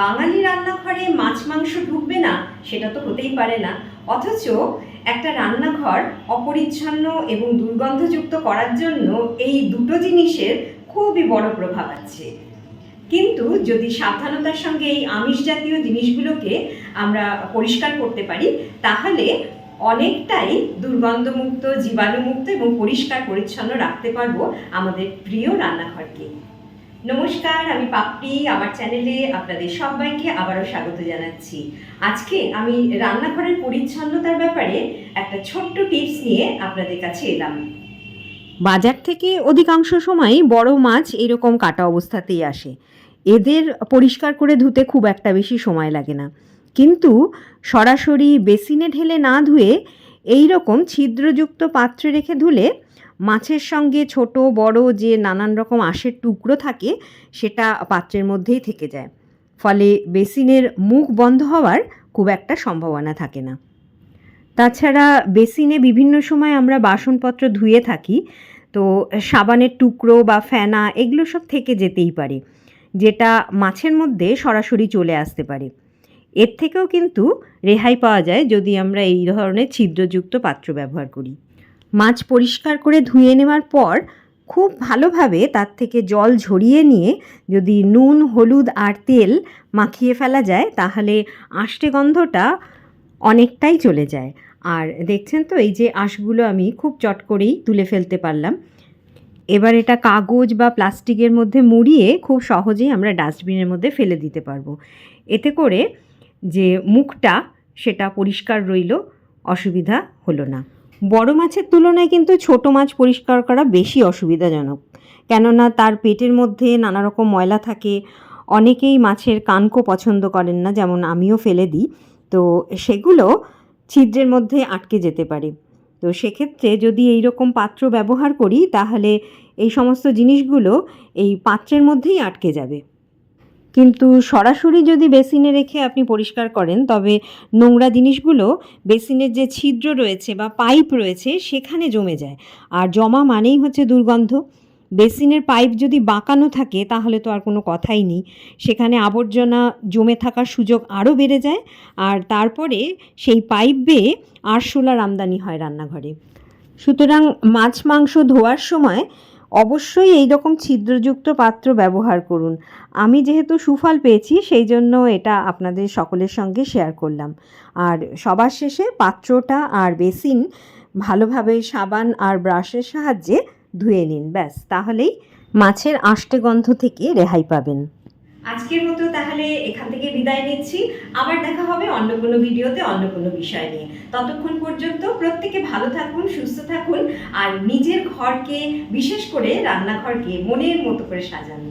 বাঙালি রান্নাঘরে মাছ, মাংস ঢুকবে না, সেটা তো হতেই পারে না। অথচ একটা রান্নাঘর অপরিচ্ছন্ন এবং দুর্গন্ধযুক্ত করার জন্য এই দুটো জিনিসের খুবই বড় প্রভাব আছে। কিন্তু যদি সাবধানতার সঙ্গে এই আমিষ জাতীয় জিনিসগুলোকে আমরা পরিষ্কার করতে পারি, তাহলে অনেকটাই দুর্গন্ধমুক্ত, জীবাণুমুক্ত এবং পরিষ্কার, পরিচ্ছন্ন রাখতে পারব আমাদের প্রিয় রান্নাঘরকে। নমস্কার, আমি পাপড়ি, আমার চ্যানেলে আপনাদের সবাইকে আবারও স্বাগত জানাচ্ছি। আজকে আমি রান্নাঘরের পরিচ্ছন্নতার ব্যাপারে একটা ছোট্ট টিপস নিয়ে আপনাদের কাছে এলাম। বাজার থেকে অধিকাংশ সময় বড় মাছ এরকম কাটা অবস্থাতেই আসে। এদের পরিষ্কার করে ধুতে খুব একটা বেশি সময় লাগে না। কিন্তু সরাসরি বেসিনে ঢেলে না ধুয়ে এই রকম ছিদ্রযুক্ত পাত্রে রেখে ধুলে মাছের সঙ্গে ছোট, বড় যে নানান রকম আঁশের টুকরো থাকে, সেটা পাত্রের মধ্যেই থেকে যায়। ফলে বেসিনের মুখ বন্ধ হওয়ার খুব একটা সম্ভাবনা থাকে না। তাছাড়া বেসিনে বিভিন্ন সময় আমরা বাসনপত্র ধুয়ে থাকি, তো সাবানের টুকরো বা ফেনা এগুলো সব থেকে যেতেই পারে, যেটা মাছের মধ্যে সরাসরি চলে আসতে পারে। এর থেকেও কিন্তু রেহাই পাওয়া যায় যদি আমরা এই ধরনের ছিদ্রযুক্ত পাত্র ব্যবহার করি। মাছ পরিষ্কার করে ধুয়ে নেওয়ার পর খুব ভালোভাবে তার থেকে জল ঝরিয়ে নিয়ে যদি নুন, হলুদ আর তেল মাখিয়ে ফেলা যায় তাহলে আষ্টে গন্ধটা অনেকটাই চলে যায়। আর দেখছেন তো এই যে আঁশগুলো আমি খুব চট করেই তুলে ফেলতে পারলাম। এবার এটা কাগজ বা প্লাস্টিকের মধ্যে মুড়িয়ে খুব সহজেই আমরা ডাস্টবিনের মধ্যে ফেলে দিতে পারব। এতে করে যে মুখটা সেটা পরিষ্কার রইল, অসুবিধা হলো না। বড় মাছের তুলনায় কিন্তু ছোট মাছ পরিষ্কার করা বেশি অসুবিধাজনক। কেননা তার পেটের মধ্যে নানা রকম ময়লা থাকে, অনেকেই মাছের কানকো পছন্দ করেন না, যেমন আমিও ফেলে দিই। তো সেগুলো ছিদ্রের মধ্যে আটকে যেতে পারে। তো সেক্ষেত্রে যদি এই রকম পাত্র ব্যবহার করি, তাহলে এই সমস্ত জিনিসগুলো এই পাত্রের মধ্যেই আটকে যাবে। কিন্তু সরাসরি যদি বেসিনে রেখে আপনি পরিষ্কার করেন, তবে নোংরা জিনিসগুলো বেসিনের যে ছিদ্র রয়েছে বা পাইপ রয়েছে, সেখানে জমে যায়। আর জমা মানেই হচ্ছে দুর্গন্ধ। বেসিনের পাইপ যদি বাঁকানো থাকে, তাহলে তো আর কোনো কথাই নেই। সেখানে আবর্জনা জমে থাকার সুযোগ আরও বেড়ে যায়। আর তারপরে সেই পাইপ বেয়ে আরশোলার আমদানি হয় রান্নাঘরে। সুতরাং মাছ মাংস ধোয়ার সময় অবশ্যই এই রকম ছিদ্রযুক্ত পাত্র ব্যবহার করুন। আমি যেহেতু সুফল পেয়েছি, সেই জন্য এটা আপনাদের সকলের সঙ্গে শেয়ার করলাম। আর সবার শেষে পাত্রটা আর বেসিন ভালোভাবে সাবান আর ব্রাশের সাহায্যে ধুয়ে নিন। ব্যাস, তাহলেই মাছের আষ্টে গন্ধ থেকে রেহাই পাবেন। আজকের মতো তাহলে এখান থেকে বিদায় নিচ্ছি। আবার দেখা হবে অন্য কোনো ভিডিওতে অন্য কোনো বিষয় নিয়ে। ততক্ষণ পর্যন্ত প্রত্যেকে ভালো থাকুন, সুস্থ থাকুন, আর নিজের ঘরকে, বিশেষ করে রান্নাঘরকে মনের মতো করে সাজান।